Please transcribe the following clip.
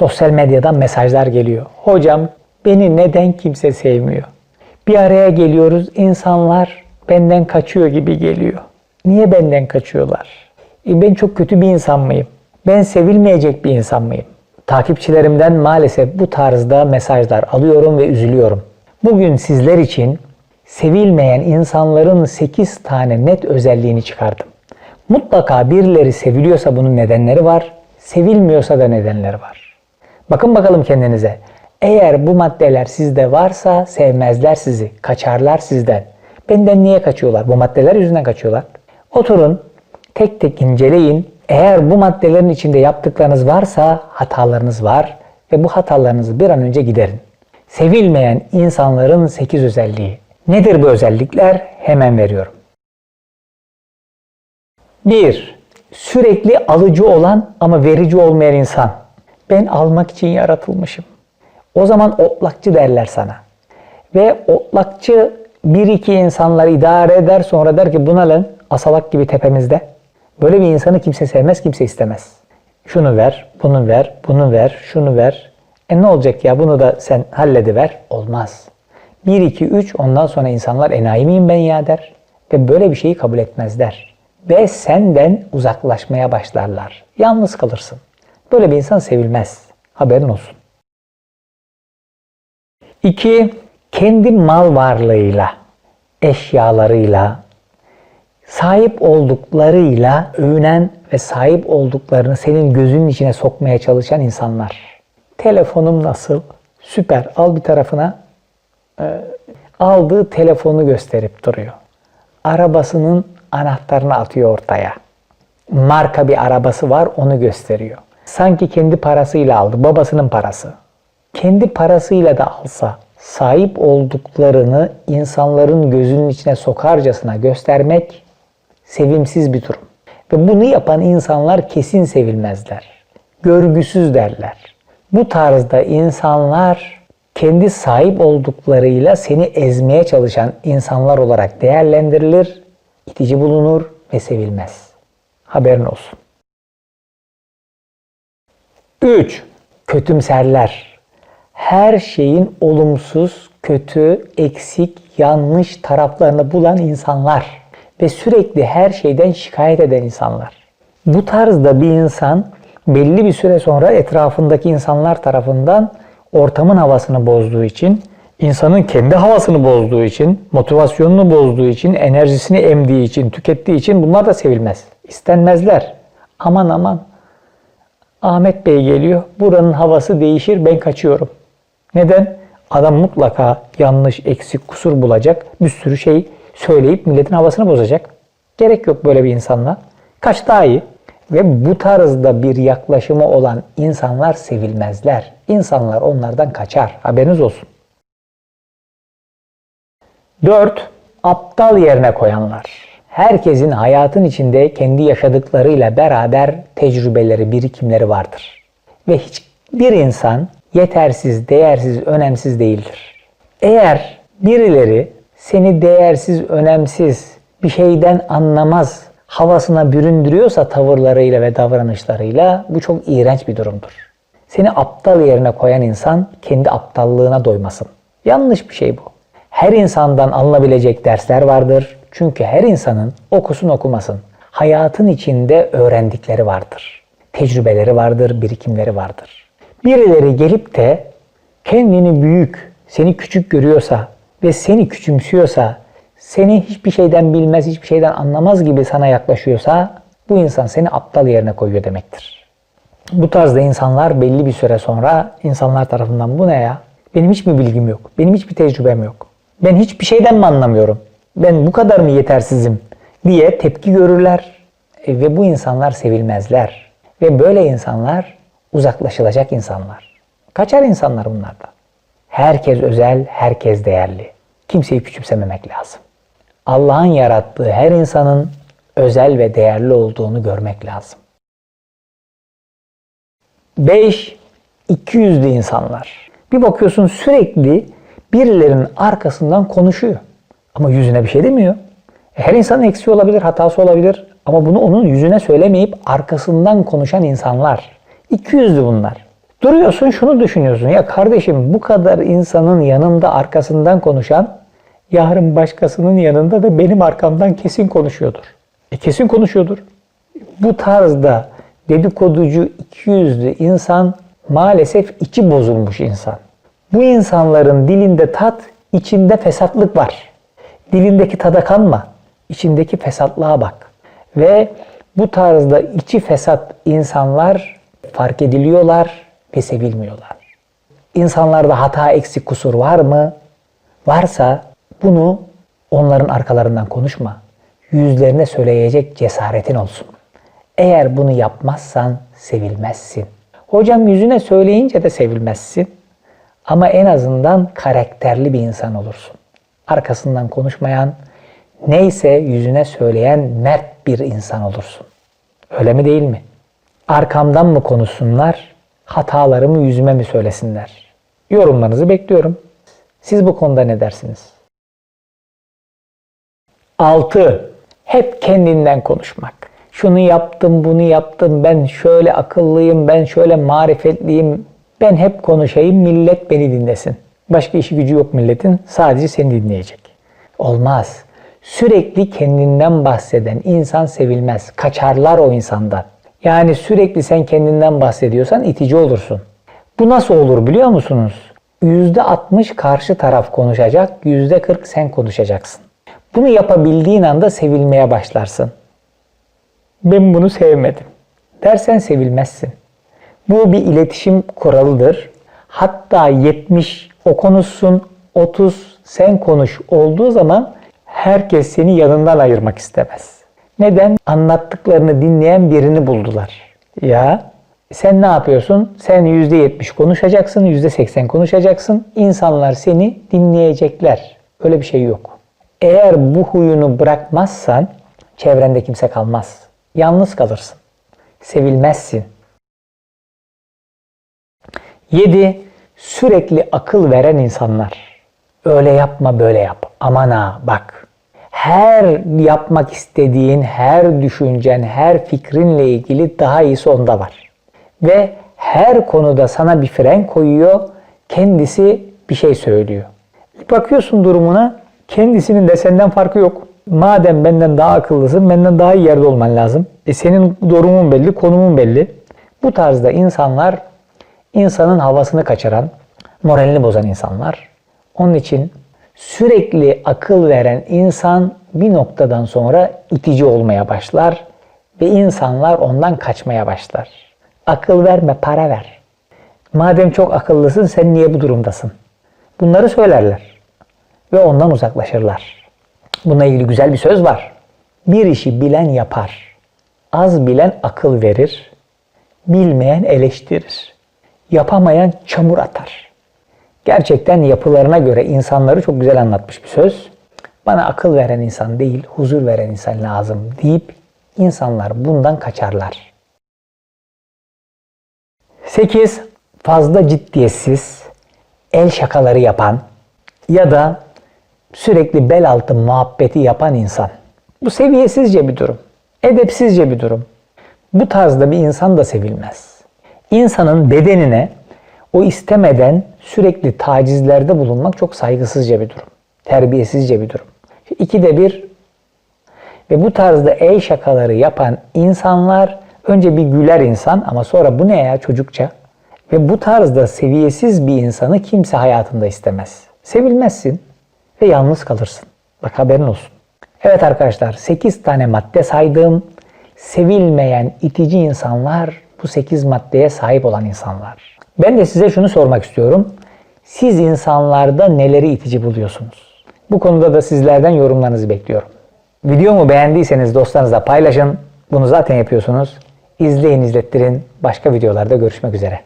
Sosyal medyadan mesajlar geliyor. Hocam beni neden kimse sevmiyor? Bir araya geliyoruz insanlar benden kaçıyor gibi geliyor. Niye benden kaçıyorlar? E ben çok kötü bir insan mıyım? Ben sevilmeyecek bir insan mıyım? Takipçilerimden maalesef bu tarzda mesajlar alıyorum ve üzülüyorum. Bugün sizler için sevilmeyen insanların 8 tane net özelliğini çıkardım. Mutlaka birileri seviliyorsa bunun nedenleri var, sevilmiyorsa da nedenleri var. Bakın bakalım kendinize. Eğer bu maddeler sizde varsa sevmezler sizi, kaçarlar sizden. Benden niye kaçıyorlar? Bu maddeler yüzünden kaçıyorlar. Oturun, tek tek inceleyin. Eğer bu maddelerin içinde yaptıklarınız varsa hatalarınız var ve bu hatalarınızı bir an önce giderin. Sevilmeyen insanların 8 özelliği. Nedir bu özellikler? Hemen veriyorum. 1. Sürekli alıcı olan ama verici olmayan insan. Ben almak için yaratılmışım. O zaman otlakçı derler sana. Ve otlakçı bir iki insanlar idare eder sonra der ki buna lan asalak gibi tepemizde. Böyle bir insanı kimse sevmez, kimse istemez. Şunu ver, bunu ver, bunu ver, şunu ver. E ne olacak ya bunu da sen hallediver. Olmaz. 1, 2, 3 ondan sonra insanlar enayi miyim ben ya der. Ve böyle bir şeyi kabul etmezler. Ve senden uzaklaşmaya başlarlar. Yalnız kalırsın. Böyle bir insan sevilmez. Haberin olsun. 2. Kendi mal varlığıyla, eşyalarıyla, sahip olduklarıyla övünen ve sahip olduklarını senin gözünün içine sokmaya çalışan insanlar. Telefonum nasıl? Süper. Al bir tarafına. Ee, aldığı telefonu gösterip duruyor. Arabasının anahtarını atıyor ortaya. Marka bir arabası var onu gösteriyor. Sanki kendi parasıyla aldı. Babasının parası. Kendi parasıyla da alsa sahip olduklarını insanların gözünün içine sokarcasına göstermek sevimsiz bir durum. Ve bunu yapan insanlar kesin sevilmezler. Görgüsüz derler. Bu tarzda insanlar kendi sahip olduklarıyla seni ezmeye çalışan insanlar olarak değerlendirilir, itici bulunur ve sevilmez. Haberin olsun. 3. Kötümserler. Her şeyin olumsuz, kötü, eksik, yanlış taraflarını bulan insanlar ve sürekli her şeyden şikayet eden insanlar. Bu tarzda bir insan belli bir süre sonra etrafındaki insanlar tarafından ortamın havasını bozduğu için, insanın kendi havasını bozduğu için, motivasyonunu bozduğu için, enerjisini emdiği için, tükettiği için bunlar da sevilmez. İstenmezler. Aman aman Ahmet Bey geliyor. Buranın havası değişir ben kaçıyorum. Neden? Adam mutlaka yanlış, eksik, kusur bulacak. Bir sürü şey söyleyip milletin havasını bozacak. Gerek yok böyle bir insanla. Kaç daha iyi. Ve bu tarzda bir yaklaşımı olan insanlar sevilmezler. İnsanlar onlardan kaçar. Haberiniz olsun. 4. Aptal yerine koyanlar. Herkesin hayatın içinde kendi yaşadıklarıyla beraber tecrübeleri, birikimleri vardır. Ve hiçbir insan yetersiz, değersiz, önemsiz değildir. Eğer birileri seni değersiz, önemsiz, bir şeyden anlamaz havasına büründürüyorsa tavırlarıyla ve davranışlarıyla bu çok iğrenç bir durumdur. Seni aptal yerine koyan insan kendi aptallığına doymasın. Yanlış bir şey bu. Her insandan alınabilecek dersler vardır. Çünkü her insanın okusun okumasın hayatın içinde öğrendikleri vardır. Tecrübeleri vardır, birikimleri vardır. Birileri gelip de kendini büyük, seni küçük görüyorsa ve seni küçümsüyorsa, seni hiçbir şeyden bilmez, hiçbir şeyden anlamaz gibi sana yaklaşıyorsa bu insan seni aptal yerine koyuyor demektir. Bu tarzda insanlar belli bir süre sonra insanlar tarafından bu ne ya? Benim hiç mi bilgim yok? Benim hiçbir tecrübem yok. Ben hiçbir şeyden mi anlamıyorum? Ben bu kadar mı yetersizim? diye tepki görürler E, ve bu insanlar sevilmezler. Ve böyle insanlar uzaklaşılacak insanlar. Kaçar insanlar bunlarda. Herkes özel, herkes değerli. Kimseyi küçümsememek lazım. Allah'ın yarattığı her insanın özel ve değerli olduğunu görmek lazım. 5. 200'lü insanlar. Bir bakıyorsun sürekli birilerinin arkasından konuşuyor. Ama yüzüne bir şey demiyor. E, Her insanın eksiği olabilir, hatası olabilir. Ama bunu onun yüzüne söylemeyip arkasından konuşan insanlar. 200'lü bunlar. Duruyorsun şunu düşünüyorsun. Ya kardeşim bu kadar insanın yanında arkasından konuşan yarın başkasının yanında da benim arkamdan kesin konuşuyordur. E kesin konuşuyordur. Bu tarzda dedikoducu, ikiyüzlü insan maalesef içi bozulmuş insan. Bu insanların dilinde tat, içinde fesatlık var. Dilindeki tada kanma, içindeki fesatlığa bak. Ve bu tarzda içi fesat insanlar fark ediliyorlar ve sevilmiyorlar. İnsanlarda hata, eksik, kusur var mı? Varsa bunu onların arkalarından konuşma. Yüzlerine söyleyecek cesaretin olsun. Eğer bunu yapmazsan sevilmezsin. Hocam yüzüne söyleyince de sevilmezsin. Ama en azından karakterli bir insan olursun. Arkasından konuşmayan, neyse yüzüne söyleyen mert bir insan olursun. Öyle mi değil mi? Arkamdan mı konuşsunlar, hatalarımı yüzüme mi söylesinler? Yorumlarınızı bekliyorum. Siz bu konuda ne dersiniz? 6. Hep kendinden konuşmak. Şunu yaptım, bunu yaptım, ben şöyle akıllıyım, ben şöyle marifetliyim. Ben hep konuşayım, millet beni dinlesin. Başka işi gücü yok milletin, sadece seni dinleyecek. Olmaz. Sürekli kendinden bahseden insan sevilmez. Kaçarlar o insandan. Yani sürekli sen kendinden bahsediyorsan itici olursun. Bu nasıl olur biliyor musunuz? %60 karşı taraf konuşacak, %40 sen konuşacaksın. Bunu yapabildiğin anda sevilmeye başlarsın. Ben bunu sevmedim. Dersen sevilmezsin. Bu bir iletişim kuralıdır. Hatta 70 o konuşsun, 30 sen konuş olduğu zaman herkes seni yanından ayırmak istemez. Neden? Anlattıklarını dinleyen birini buldular. Ya sen ne yapıyorsun? Sen %70 konuşacaksın, %80 konuşacaksın. İnsanlar seni dinleyecekler. Öyle bir şey yok. Eğer bu huyunu bırakmazsan çevrende kimse kalmaz. Yalnız kalırsın. Sevilmezsin. 7. Sürekli akıl veren insanlar. Öyle yapma böyle yap. Aman ha bak. Her yapmak istediğin, her düşüncen, her fikrinle ilgili daha iyisi onda var. Ve her konuda sana bir fren koyuyor, kendisi bir şey söylüyor. Bakıyorsun durumuna, kendisinin de senden farkı yok. Madem benden daha akıllısın, benden daha iyi yerde olman lazım. E senin durumun belli, konumun belli. Bu tarzda insanlar insanın havasını kaçıran, moralini bozan insanlar. Onun için sürekli akıl veren insan bir noktadan sonra itici olmaya başlar ve insanlar ondan kaçmaya başlar. Akıl verme, para ver. Madem çok akıllısın sen niye bu durumdasın? Bunları söylerler ve ondan uzaklaşırlar. Bununla ilgili güzel bir söz var. Bir işi bilen yapar. Az bilen akıl verir. Bilmeyen eleştirir. Yapamayan çamur atar. Gerçekten yapılarına göre insanları çok güzel anlatmış bir söz. Bana akıl veren insan değil, huzur veren insan lazım deyip insanlar bundan kaçarlar. 8. Fazla ciddiyetsiz, el şakaları yapan ya da sürekli bel altı muhabbeti yapan insan. Bu seviyesizce bir durum. Edepsizce bir durum. Bu tarzda bir insan da sevilmez. İnsanın bedenine o istemeden sürekli tacizlerde bulunmak çok saygısızca bir durum. Terbiyesizce bir durum. İkide bir ve bu tarzda el şakaları yapan insanlar önce bir güler insan ama sonra bu ne ya çocukça? Ve bu tarzda seviyesiz bir insanı kimse hayatında istemez. Sevilmezsin ve yalnız kalırsın. Bak haberin olsun. Evet arkadaşlar 8 tane madde saydım. Sevilmeyen itici insanlar bu 8 maddeye sahip olan insanlar. Ben de size şunu sormak istiyorum. Siz insanlarda neleri itici buluyorsunuz? Bu konuda da sizlerden yorumlarınızı bekliyorum. Videomu beğendiyseniz dostlarınızla paylaşın. Bunu zaten yapıyorsunuz. İzleyin, izlettirin. Başka videolarda görüşmek üzere.